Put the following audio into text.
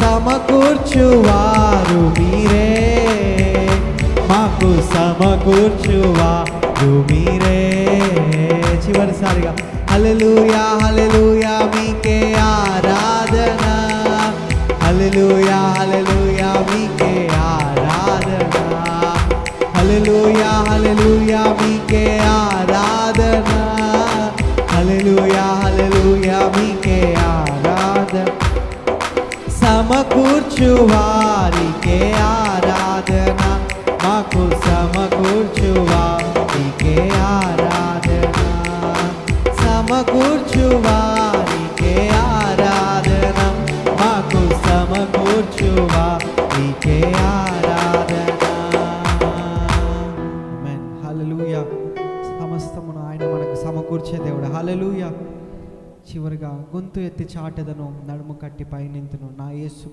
సమకూర్చువారు మీరే. మాకు సమకూర్చువారు మీరే. చివరిసారిగా హలలుయా హలలుయా మీకే ఆరాధన. హలలుయా హలలుయా మీకే ఆరాధన. హలలుయా హలలుయా మీకే ఆరాధన. హలలుయా హలలుయా మీకే ఆరాధన. సమకూర్చు వారికే ఆరాధన. మాకు సమకూర్చు వారికే ఆరాధన. సమకూర్చు వారికే ఆరాధన. మాకు సమకూర్చు వారికే ఆరాధన. ఆమేన్. సమస్తమును ఆయన మనకు సమకూర్చే దేవుడు. హలలుయా చివరిగా గొంతు ఎత్తి చాటెదను నడుము కట్టి పైనింతును. నా యేసు